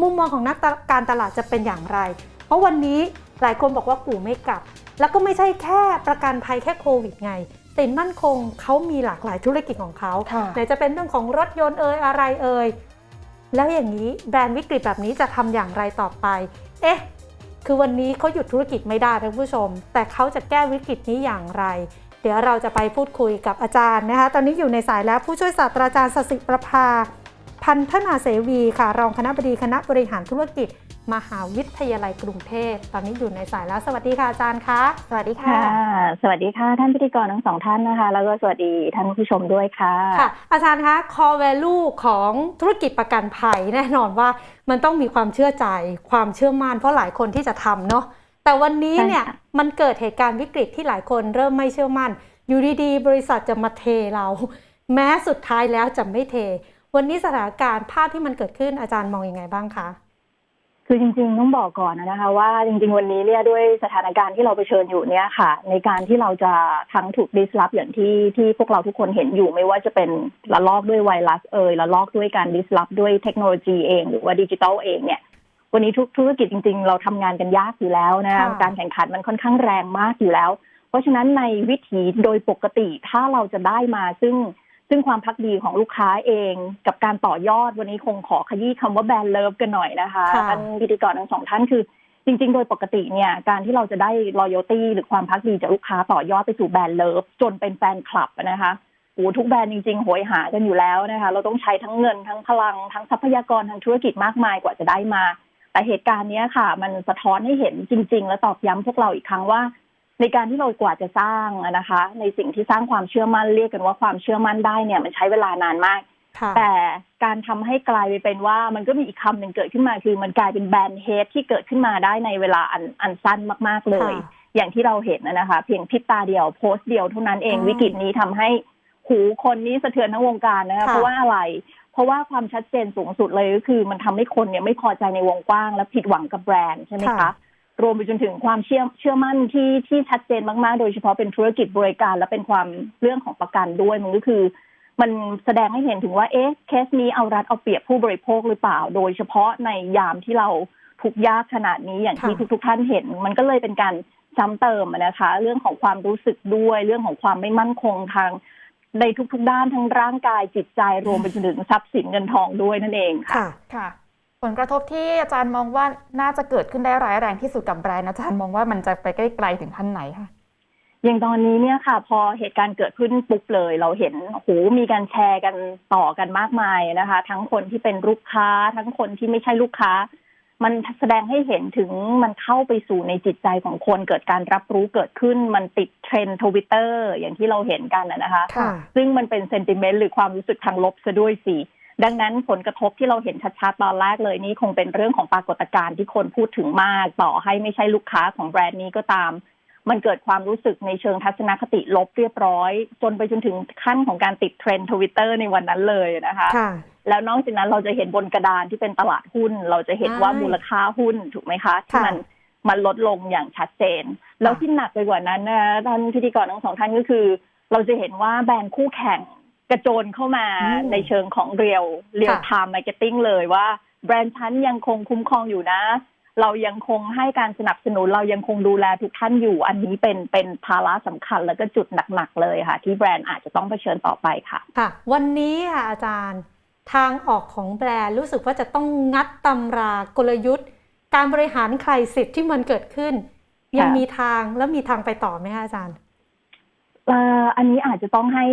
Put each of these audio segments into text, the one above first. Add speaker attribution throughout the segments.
Speaker 1: มุมมองของนักการตลาดจะเป็นอย่างไร เพราะวันนี้หลายคนบอกว่ากูไม่กลับ แล้วก็ไม่ใช่แค่ประกันภัยแค่โควิดไงสินมั่นคงเขามีหลากหลายธุรกิจของเขา
Speaker 2: ค่ะ
Speaker 1: ไหนจะเป็นเรื่องของรถยนต์เอ่ยอะไรเอ่ยแล้วอย่างนี้แบรนด์วิกฤตแบบนี้จะทำอย่างไรต่อไป เอ๊ะ คือวันนี้เขาหยุดธุรกิจไม่ได้ท่านผู้ชม แต่เขาจะแก้วิกฤตนี้อย่างไร เดี๋ยวเราจะไปพูดคุยกับอาจารย์นะคะ ตอนนี้อยู่ในสายแล้วผู้ช่วยศาสตราจารย์สสิประภา พันธนาเสวีค่ะ รองคณะบดีคณะบริหารธุรกิจ มหาวิทยาลัยกรุงเทพ ตอนนี้อยู่ในสายแล้วสวัสดีค่ะอาจารย์คะ
Speaker 2: สวัสดี
Speaker 3: ค่ะ สวัสดีค่ะ ท่านพิธีกรทั้งสองท่านนะคะ แล้วก็สวัสดีท่านผู้ชมด้วยค่ะ
Speaker 1: ค่ะอาจารย์คะ core value ของธุรกิจประกันภัยแน่นอนว่ามันต้องมีความเชื่อใจ ความเชื่อมั่นเพราะหลายคนที่จะทำเนาะแต่วันนี้เนี่ย
Speaker 3: ใช่ค่ะ
Speaker 1: มันเกิดเหตุการณ์วิกฤตที่หลายคนเริ่มไม่เชื่อมั่น อยู่ดีๆบริษัทจะมาเทเรา แม้สุดท้ายแล้วจะไม่เท วันนี้สถานการณ์ภาพที่มันเกิดขึ้นอาจารย์มองอยังไงบ้างคะ
Speaker 3: คือจริงๆต้องบอกก่อนนะคะว่าจริง ๆ วันนี้เนี่ยด้วยสถานการณ์ที่เราเผชิญอยู่เนี่ยค่ะ ในการที่เราจะทั้งถูกดิสลอฟอย่างที่ที่พวกเราทุกคนเห็นอยู่ไม่ว่าจะเป็นระลอกด้วยไวรัสเอ่ยระลอกด้วยการดิสลอฟด้วยเทคโนโลยีเอง หรือว่าดิจิทัลเองเนี่ยวันนี้ทุกธุรกิจจริง ๆ เราทำงานกันยากอยู่แล้วนะคะ
Speaker 1: ค่ะ
Speaker 3: การแข่งขันมันค่อนข้างแรงมากอยู่แล้ว เพราะฉะนั้นในวิถีโดยปกติถ้าเราจะได้มาซึ่ง ซึ่งความพักดีของลูกค้าเองกับการต่อยอดวันนี้คงขอขยี้คำว่าแบรนด์เลิฟกันหน่อยนะคะ
Speaker 1: ค่ะ
Speaker 3: ท่านพิธีกรทั้งสองท่านคือ จริง ๆ โดยปกติเนี่ยการที่เราจะได้ loyalty หรือความพักดีจากลูกค้าต่อยอดไปสู่แบรนด์เลิฟจนเป็นแฟนคลับนะคะโอ้ทุกแบรนด์จริงๆโหยหากันอยู่แล้วนะคะ เราต้องใช้ทั้งเงินทั้งพลังทั้งทรัพยากรทางธุรกิจมากมายกว่าจะได้มา แต่เหตุการณ์เนี้ยค่ะ มันสะท้อนให้เห็นจริง ๆ และตอกย้ำพวกเราอีกครั้งว่า ในการที่เรากว่าจะสร้างอะนะคะ ในสิ่งที่สร้างความเชื่อมั่นเรียกกันว่าความเชื่อมั่นได้เนี่ยมันใช้เวลานานมาก
Speaker 1: ค่ะ
Speaker 3: แต่การทำให้กลายไปเป็นว่ามันก็มีอีกคำหนึ่งเกิดขึ้นมาคือมันกลายเป็นแบรนด์เฮดที่เกิดขึ้นมาได้ในเวลาอันอันสั้นมากๆเลย
Speaker 1: ค่ะ
Speaker 3: อย่างที่เราเห็นนะนะคะ เพียงพริบตาเดียวโพสต์เดียวเท่านั้นเอง
Speaker 1: อ่า
Speaker 3: วิกฤตนี้ทำให้หูคนนี้สะเทือนทั้งวงการนะคะ
Speaker 1: ค่ะ
Speaker 3: เพราะว่าอะไร เพราะว่าความชัดเจนสูงสุดเลยก็คือ มันทำให้คนเนี่ยไม่พอใจในวงกว้างและผิดหวังกับแบรนด์ใช่ไหมคะ รวมไปจนถึงความเชื่อเชื่อมั่นที่ที่ชัดเจนมากๆ โดยเฉพาะเป็นธุรกิจบริการ และเป็นความเรื่องของประกันด้วยมันก็คือ มันแสดงให้เห็นถึงว่าเอ๊ะเคสนี้เอารัดเอาเปรียบผู้บริโภคหรือเปล่า โดยเฉพาะในยามที่เราทุกข์ยากขนาดนี้อย่างที่
Speaker 1: ค่ะ
Speaker 3: ทุกๆท่านเห็น มันก็เลยเป็นการซ้ำเติมอะนะคะ เรื่องของความรู้สึกด้วยเรื่องของความไม่มั่นคงทางในทุกๆด้านทั้งร่างกายจิตใจรวมไปจนถึงทรัพย์สินเงินทองด้วยนั่นเองค่ะ
Speaker 1: ค่ะ
Speaker 2: ค่ะ ผลกระทบที่อาจารย์มองว่าน่าจะเกิดขึ้นได้ร้ายแรงที่สุดกับแบรนด์อาจารย์มองว่ามันจะไปใกล้ไกลถึงขั้นไหนคะ
Speaker 3: อย่างตอนนี้เนี่ยค่ะ พอเหตุการณ์เกิดขึ้นปุ๊บเลย เราเห็นโอ้โหมีการแชร์กันต่อกันมากมายนะคะ ทั้งคนที่เป็นลูกค้า ทั้งคนที่ไม่ใช่ลูกค้า มันแสดงให้เห็นถึงมันเข้าไปสู่ในจิตใจของคนเกิดการรับรู้เกิดขึ้นมันติดเทรนด์ทวิตเตอร์อย่างที่เราเห็นกันนะนะคะ
Speaker 1: ค่ะ
Speaker 3: ซึ่งมันเป็นเซนติเมนต์หรือความรู้สึกทางลบซะด้วยสิ ดังนั้นผลกระทบที่เราเห็นชัดๆตอนแรกเลยนี่คงเป็นเรื่องของปรากฏการณ์ที่คนพูดถึงมาก ต่อให้ไม่ใช่ลูกค้าของแบรนด์นี้ก็ตาม มันเกิดความรู้สึกในเชิงทัศนคติลบเรียบร้อย จนไปจนถึงขั้นของการติดเทรนด์ทวิตเตอร์ในวันนั้นเลยนะคะ
Speaker 1: ค่ะ
Speaker 3: แล้วนอกจากนั้นเราจะเห็นบนกระดานที่เป็นตลาดหุ้น เราจะเห็นว่า
Speaker 1: ใช่
Speaker 3: มูลค่าหุ้นถูกไหมคะที่
Speaker 1: ค่ะ
Speaker 3: มันมันลดลงอย่างชัดเจน แล้วที่หนักไปกว่านั้นนะท่านพิธีกรทั้งสองท่านก็คือ เราจะเห็นว่าแบรนด์คู่แข่ง กระโจนเข้ามา
Speaker 1: อืม
Speaker 3: ในเชิงของเรียลเรียล
Speaker 1: ค่ะ
Speaker 3: ไทม์มาร์เก็ตติ้งเลยว่า แบรนด์ชั้นยังคงคุ้มครองอยู่นะ เรายังคงให้การสนับสนุนเรายังคงดูแลทุกท่านอยู่ อันนี้เป็นเป็นภาระสำคัญแล้วก็จุดหนักๆเลยค่ะ ที่แบรนด์อาจจะต้องเผชิญต่อไปค่ะ
Speaker 1: ค่ะ วันนี้ค่ะอาจารย์ ทางออกของแบรนด์รู้สึกว่าจะต้องงัดตำรากลยุทธ์ การบริหารใครสิทธิ์ที่มันเกิดขึ้น ยัง
Speaker 3: ค่ะ
Speaker 1: มีทางแล้วมีทางไปต่อไหมคะอาจารย์
Speaker 3: เอ่ออันนี้อาจจะต้องให้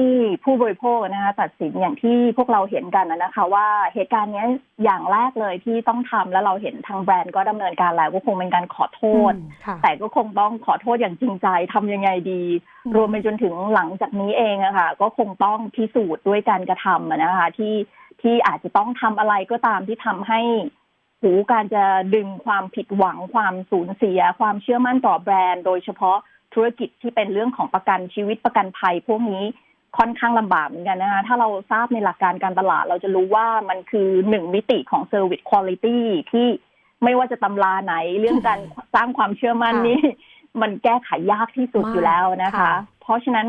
Speaker 3: ผู้บริโภคนะคะตัดสินอย่างที่พวกเราเห็นกันนะนะคะ ว่าเหตุการณ์เนี้ยอย่างแรกเลยที่ต้องทำแล้วเราเห็นทางแบรนด์ก็ดำเนินการแล้วก็คงเป็นการขอโทษ
Speaker 1: อืมค่ะ
Speaker 3: แต่ก็คงต้องขอโทษอย่างจริงใจทำยังไงดี
Speaker 1: อืม
Speaker 3: รวมไปจนถึงหลังจากนี้เองอะค่ะก็คงต้องพิสูจน์ด้วยการกระทำอะนะคะที่ที่อาจจะต้องทำอะไรก็ตามที่ทำให้หูการจะดึงความผิดหวังความสูญเสีย ความเชื่อมั่นต่อแบรนด์ โดยเฉพาะ ธุรกิจที่เป็นเรื่องของประกันชีวิตประกันภัยพวกนี้ค่อนข้างลำบากเหมือนกันนะคะถ้าเราทราบในหลักการการตลาด เราจะรู้ว่ามันคือหนึ่งมิติของ Service Quality ที่ไม่ว่าจะตำราไหนเรื่องการสร้างความเชื่อมั่น
Speaker 1: ค่ะ
Speaker 3: นี่มันแก้ไขยากที่สุด
Speaker 1: มาก
Speaker 3: อยู่แล้วนะคะ
Speaker 1: ค่ะ
Speaker 3: เพราะฉะนั้น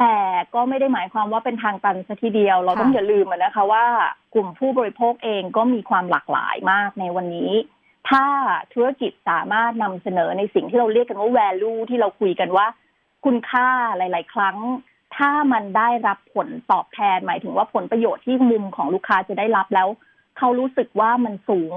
Speaker 3: แต่ก็ไม่ได้หมายความว่าเป็นทางตันซะทีเดียว เราต้อง
Speaker 1: ค่ะ
Speaker 3: อย่าลืมอะนะคะว่ากลุ่มผู้บริโภคเองก็มีความหลากหลายมากในวันนี้ ถ้าธุรกิจสามารถนำเสนอในสิ่งที่เราเรียกกันว่า value ที่เราคุยกันว่า คุณค่าหลาย ๆ ครั้ง ถ้ามันได้รับผลตอบแทนหมายถึงว่าผลประโยชน์ที่มุมของลูกค้าจะได้รับแล้ว เขารู้สึกว่ามันสูง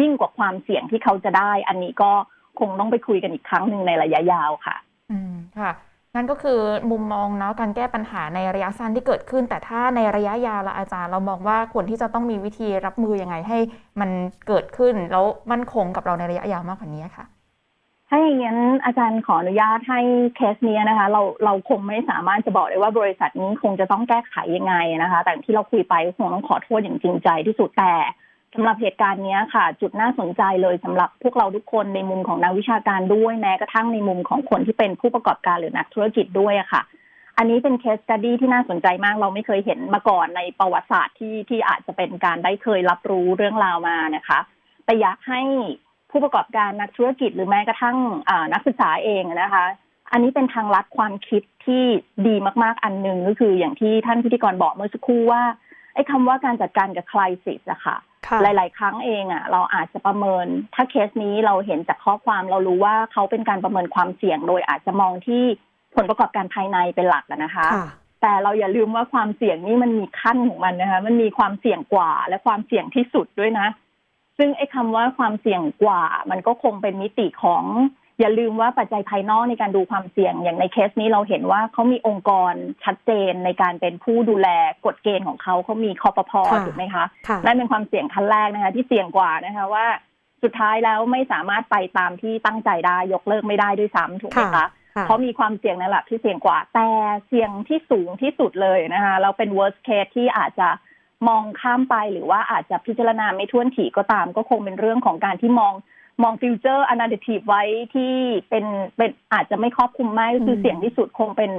Speaker 3: ยิ่งกว่าความเสี่ยงที่เขาจะได้ อันนี้ก็คงต้องไปคุยกันอีกครั้งหนึ่งในระยะยาวค่ะ
Speaker 2: อืมค่ะ นั่นก็คือมุมมองเนาะการแก้ปัญหาในระยะสั้นที่เกิดขึ้น แต่ถ้าในระยะยาวละอาจารย์เรามองว่าควรที่จะต้องมีวิธีรับมือยังไงให้มันเกิดขึ้นแล้วมั่นคงกับเราในระยะยาวมากกว่านี้ค่ะ
Speaker 3: ถ้าอย่างนั้นอาจารย์ขออนุญาตให้เคสนี้นะคะ เราเราคงไม่สามารถจะบอกได้ว่าบริษัทนี้คงจะต้องแก้ไขยังไงนะคะ แต่ที่เราคุยไปคงต้องขอโทษอย่างจริงใจที่สุดแต่ สำหรับเหตุการณ์นี้ค่ะ จุดน่าสนใจเลยสำหรับพวกเราทุกคนในมุมของนักวิชาการด้วยแม้กระทั่งในมุมของคนที่เป็นผู้ประกอบการหรือนักธุรกิจด้วยอะค่ะ อันนี้เป็นเคส e ั t ดี้ที่น่าสนใจมาก เราไม่เคยเห็นมาก่อนในประวัติศาสตร์ที่ที่อาจจะเป็นการได้เคยรับรู้เรื่องราวมานะคะแต่อยากให้ผู้ประกอบการนักธุรกิจหรือแม้กระทั่งนักศึกษาเองนะคะ อันนี้เป็นทางลัดความคิดที่ดีมากๆอันหนึ่งก็คืออย่างที่ท่านพิธีกรบอกเมื่อสักครู่ว่าไอ้คำว่าการจัดการกับคลายสิสอะคะ
Speaker 1: ค่ะ
Speaker 3: หลาย ๆ ครั้งเองอะเราอาจจะประเมิน ถ้าเคสนี้เราเห็นจากข้อความเรารู้ว่าเขาเป็นการประเมินความเสี่ยง โดยอาจจะมองที่ผลประกอบการภายในเป็นหลักอะนะคะ
Speaker 1: ค่ะ
Speaker 3: แต่เราอย่าลืมว่าความเสี่ยงนี่มันมีขั้นของมันนะคะ มันมีความเสี่ยงกว่าและความเสี่ยงที่สุดด้วยนะ ซึ่งไอ้คำว่าความเสี่ยงกว่า มันก็คงเป็นมิติของ อย่าลืมว่าปัจจัยภายนอกในการดูความเสี่ยงอย่างในเคสนี้เราเห็นว่าเขามีองค์กรชัดเจนในการเป็นผู้ดูแลกฎเกณฑ์ของเขาเขามีคอปพ
Speaker 1: ค่ะ
Speaker 3: ถูกไหมคะ
Speaker 1: ค่ะ
Speaker 3: นั่นเป็นความเสี่ยงขั้นแรกนะคะ ที่เสี่ยงกว่านะคะว่า สุดท้ายแล้วไม่สามารถไปตามที่ตั้งใจได้ยกเลิกไม่ได้ด้วยซ้ำถูกไหม
Speaker 1: ค่ะ
Speaker 3: คะ
Speaker 1: ค่ะ
Speaker 3: เขามีความเสี่ยงในระดับที่เสี่ยงกว่า แต่เสี่ยงที่สูงที่สุดเลยนะคะเราเป็น worst case ที่อาจจะมองข้ามไปหรือว่าอาจจะพิจารณาไม่ท่วนถี่ก็ตาม ก็คงเป็นเรื่องของการที่มอง มองฟิวเจอร์อนาลิทีฟไว้ที่เป็นเป็นอาจจะไม่ครอบคลุมมากก็คือ
Speaker 1: ม
Speaker 3: เสี่ยงที่สุดคงเป็น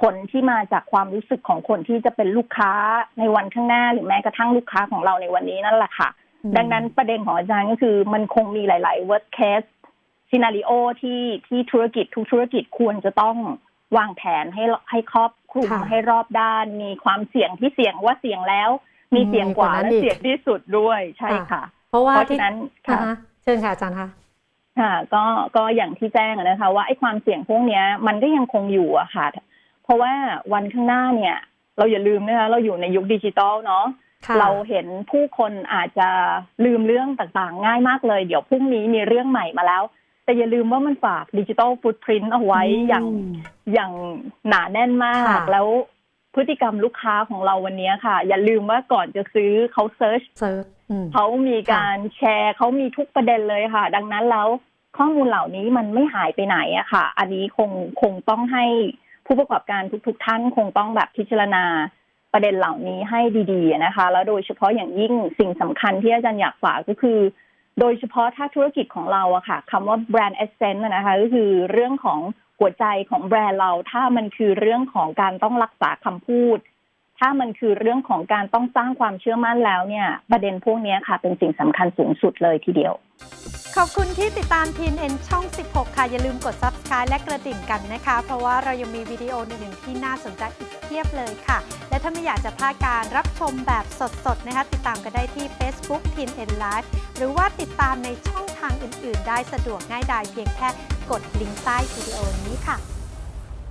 Speaker 3: ผลที่มาจากความรู้สึกของคนที่จะเป็นลูกค้าในวันข้างหน้า หรือแม้กระทั่งลูกค้าของเราในวันนี้นั่นแหละค่ะ ดังนั้นประเด็นของอาจารย์ก็คือมันคงมีหลาย ๆ worst case ซีนารีโอที่ที่ธุรกิจทุกธุรกิจควรจะต้องวางแผนให้ให้ครอบคลุม
Speaker 1: ค่ะ
Speaker 3: ให้รอบด้าน มีความเสี่ยงที่เสี่ยงว่าเสี่ยงแล้ว มีเสี่ยงกว่า
Speaker 1: มีกว่านั้น
Speaker 3: และ
Speaker 1: อีก
Speaker 3: เสี่ยงที่สุดด้วยใช่ค่ะ
Speaker 1: เพราะว่า
Speaker 3: เพราะ
Speaker 1: ที่
Speaker 3: ฉะนั้น
Speaker 1: อ่า
Speaker 3: ค่ะ
Speaker 1: ฮะเชิญค่ะอาจารย์คะ
Speaker 3: ค่ะก็ก็อย่างที่แจ้งอะนะคะ ว่าไอ้ความเสี่ยงพวกเนี้ยมันก็ยังคงอยู่อะค่ะ เพราะว่าวันข้างหน้าเนี่ย เราอย่าลืมนะคะเราอยู่ในยุคดิจิตอลเนาะ
Speaker 1: ค่ะ
Speaker 3: เราเห็นผู้คนอาจจะลืมเรื่องต่างๆ ง่ายมากเลย เดี๋ยวพรุ่งนี้มีเรื่องใหม่มาแล้ว แต่อย่าลืมว่ามันฝากดิจิทัลฟุตพิ้นเอาไว้อย่าง
Speaker 1: ม
Speaker 3: อย่างหนาแน่นมาก
Speaker 1: ค่ะ
Speaker 3: แล้วพฤติกรรมลูกค้าของเราวันนี้ค่ะ อย่าลืมว่าก่อนจะซื้อเขาเซิร์ช
Speaker 1: เซิร์ชอืม
Speaker 3: เขามีการแชร์เขามีทุกประเด็นเลยค่ะ ดังนั้นแล้วข้อมูลเหล่านี้มันไม่หายไปไหนอะค่ะ อันนี้คงคงต้องให้ผู้ประกอบการทุก ๆ ท่านคงต้องแบบพิจารณาประเด็นเหล่านี้ให้ดีๆนะคะ แล้วโดยเฉพาะอย่างยิ่งสิ่งสำคัญที่อาจารย์อยากฝากก็คือ โดยเฉพาะถ้าธุรกิจของเราอะค่ะคำว่าแบรนด์เอเซนต์นะคะ ก็คือเรื่องของหัวใจของแบรนด์เราถ้ามันคือเรื่องของการต้องรักษาคำพูด ถ้ามันคือเรื่องของการต้องสร้างความเชื่อมั่นแล้วเนี่ย ประเด็นพวกนี้ค่ะ เป็นสิ่งสำคัญสูงสุดเลยทีเดียว
Speaker 1: ขอบคุณที่ติดตาม TNN ช่อง 16 ค่ะ อย่าลืมกด Subscribe และกระดิ่งกันนะคะ เพราะว่าเรายังมีวิดีโออื่นๆที่น่าสนใจอีกเพียบเลยค่ะ และถ้าไม่อยากจะพลาดการรับชมแบบสดๆนะคะ ติดตามกันได้ที่ Facebook TNN Live หรือว่าติดตามในช่องทางอื่น ๆ ได้สะดวกง่ายดายเพียงแค่กดลิงก์ใต้วิดีโอนี้ค่ะ